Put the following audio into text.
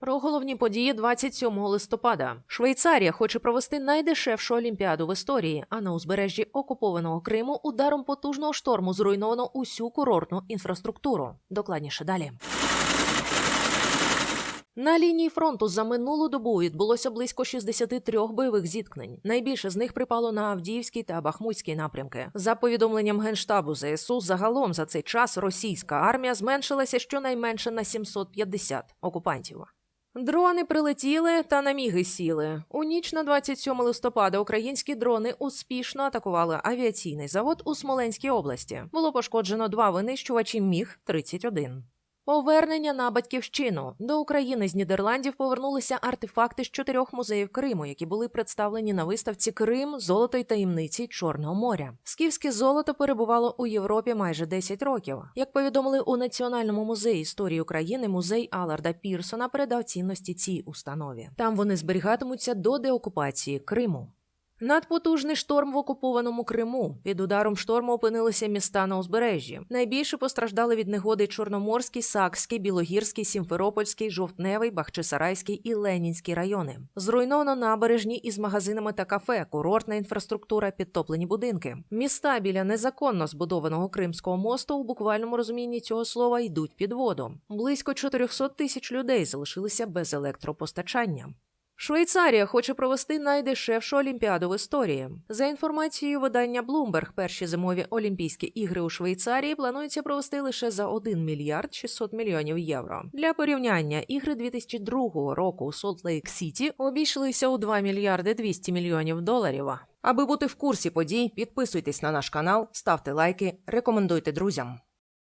Про головні події 27 листопада. Швейцарія хоче провести найдешевшу олімпіаду в історії, а на узбережжі окупованого Криму ударом потужного шторму зруйновано усю курортну інфраструктуру. Докладніше далі. На лінії фронту за минулу добу відбулося близько 63 бойових зіткнень. Найбільше з них припало на Авдіївський та Бахмутський напрямки. За повідомленням генштабу ЗСУ, загалом за цей час російська армія зменшилася щонайменше на 750 окупантів. Дрони прилетіли та на міги сіли. У ніч на 27 листопада українські дрони успішно атакували авіаційний завод у Смоленській області. Було пошкоджено два винищувачі міг 31 Повернення на батьківщину до України з Нідерландів повернулися артефакти з чотирьох музеїв Криму, які були представлені на виставці Крим, золото й таємниці Чорного моря. Скіфське золото перебувало у Європі майже 10 років. Як повідомили у Національному музеї історії України, музей Аларда Пірсона передав цінності цій установі. Там вони зберігатимуться до деокупації Криму. Надпотужний шторм в окупованому Криму. Під ударом шторму опинилися міста на узбережжі. Найбільше постраждали від негоди Чорноморський, Сакський, Білогірський, Сімферопольський, Жовтневий, Бахчисарайський і Ленінський райони. Зруйновано набережні із магазинами та кафе, курортна інфраструктура, підтоплені будинки. Міста біля незаконно збудованого Кримського мосту у буквальному розумінні цього слова йдуть під воду. Близько 400 тисяч людей залишилися без електропостачання. Швейцарія хоче провести найдешевшу олімпіаду в історії. За інформацією видання Bloomberg, перші зимові Олімпійські ігри у Швейцарії планується провести лише за 1 мільярд 600 мільйонів євро. Для порівняння ігри 2002 року у Солт-Лейк-Сіті обійшлися у 2 мільярди 200 мільйонів доларів. Аби бути в курсі подій, підписуйтесь на наш канал, ставте лайки, рекомендуйте друзям.